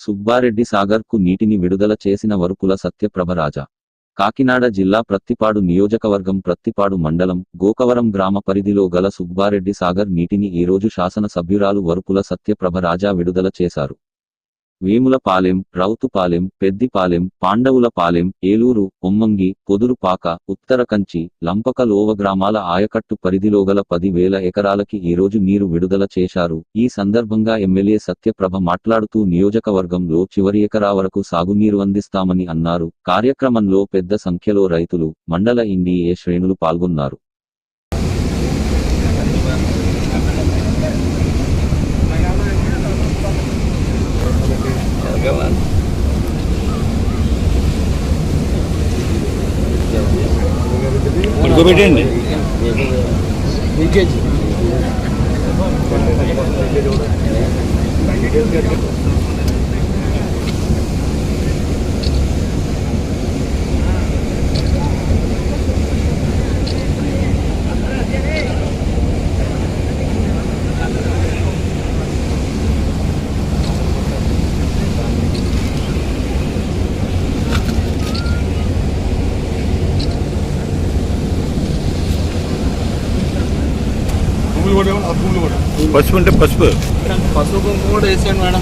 సుబ్బారెడ్డి సాగర్కు నీటిని విడుదల చేసిన వరుకుల సత్యప్రభ రాజా. కాకినాడ జిల్లా ప్రత్తిపాడు నియోజకవర్గం ప్రత్తిపాడు మండలం గోకవరం గ్రామ పరిధిలో గల సుబ్బారెడ్డి సాగర్ నీటిని ఈరోజు శాసనసభ్యురాలు శాసన సభ్యురాలు వరుపుల సత్యప్రభ రాజా విడుదల చేశారు. వేములపాలెం రౌతుపాలెం పెద్దిపాలెం పాండవులపాలెం ఏలూరు ఒమ్మంగి పొదురుపాక ఉత్తర కంచి లంపక లోవ గ్రామాల ఆయకట్టు పరిధిలోగల పది వేల ఎకరాలకి ఈ రోజు నీరు విడుదల చేశారు. ఈ సందర్భంగా ఎమ్మెల్యే సత్యప్రభ మాట్లాడుతూ నియోజకవర్గంలో చివరి ఎకరా వరకు సాగునీరు అందిస్తామని అన్నారు. కార్యక్రమంలో పెద్ద సంఖ్యలో రైతులు మండల ఇండిఏ శ్రేణులు పాల్గొన్నారు. ఇదండి లీకేజ్ పడుకోబెట్టండి పసుపు అంటే పసుపు పసుపు కుంకుమ కూడా వేసేయండి మేడం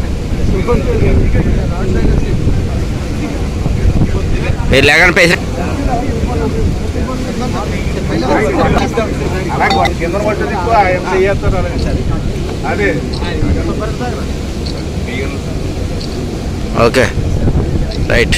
మీరు లేకుండా అదే ఓకే. రైట్.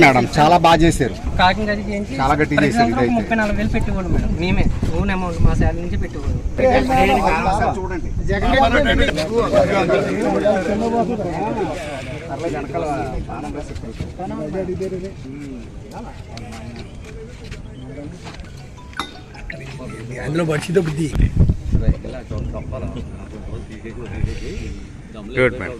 మేడం చాలా బాగా చేశారు. కాకినాడ చేయించి చాలా గట్టిగా ప్రతి చేశారు ఇదైతే. ముప్పై నాలుగు వేలు పెట్టుకోండి మేడం. మేమే. ఓన్ అమౌంట్ మా శాలరీ నుంచి పెట్టుకోండి. చూడండి అందులో పడిచితో బుద్ధి. గుడ్ మేడం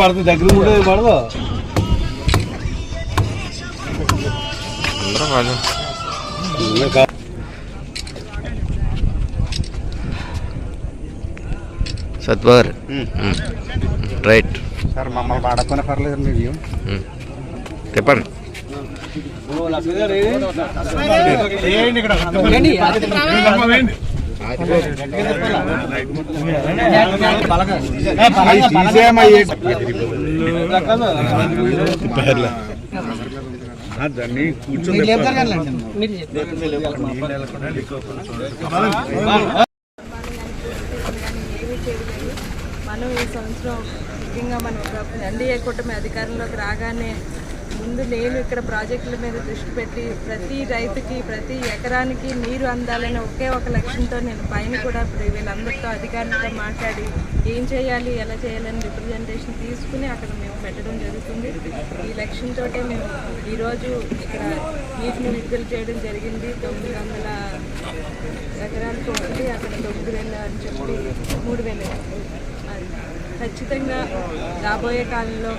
పడుతుంది దగ్గర కూడా పడదు. సత్వర్ రైట్. సార్ మమ్మల్ని వాడకపోయినా పర్లేదు మీరు చెప్పండి. దాన్ని మనం ఈ సంవత్సరం ముఖ్యంగా మనం ఎన్డీఏ కూటమి అధికారంలోకి రాగానే ముందు నేను ఇక్కడ ప్రాజెక్టుల మీద దృష్టి పెట్టి ప్రతి రైతుకి ప్రతి ఎకరానికి నీరు అందాలని ఒకే ఒక లక్ష్యంతో నేను పైన కూడా ఇప్పుడు వీళ్ళందరితో అధికారులతో మాట్లాడి ఏం చేయాలి ఎలా చేయాలని రిప్రజెంటేషన్ తీసుకుని అక్కడ మేము పెట్టడం జరుగుతుంది. ఈ లక్ష్యంతో మేము ఈరోజు ఇక్కడ నీటిని విడుదల చేయడం జరిగింది. తొమ్మిది వందల ఎకరాలకు ఒకటి అక్కడ తొమ్మిది వేలు అని చెప్పి మూడు వేలు. ఖచ్చితంగా రాబోయే కాలంలో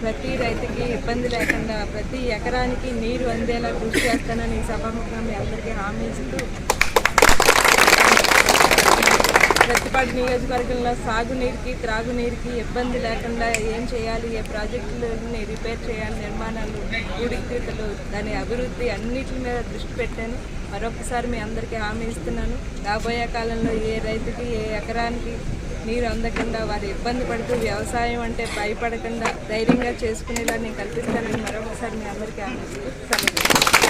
ప్రతి రైతుకి ఇబ్బంది లేకుండా ప్రతి ఎకరానికి నీరు అందేలా కృషి చేస్తానని ఈ సభాముఖంగా మీ అందరికీ హామీ ఇస్తూ ప్రతిపాడు నియోజకవర్గంలో సాగునీరుకి త్రాగునీరుకి ఇబ్బంది లేకుండా ఏం చేయాలి ఏ ప్రాజెక్టులని రిపేర్ చేయాలి నిర్మాణాలు పూడికతీతలు దాని అభివృద్ధి అన్నిటి మీద దృష్టి పెట్టాను. మరొకసారి మీ అందరికీ హామీ ఇస్తున్నాను. రాబోయే కాలంలో ఏ రైతుకి ఏ ఎకరానికి నీరు అందకుండా వారు ఇబ్బంది పడుతూ వ్యవసాయం అంటే భయపడకుండా ధైర్యంగా చేసుకునేలా నేను కల్పిస్తానని మరొకసారి మీ అందరికీ హామీ ఇస్తూ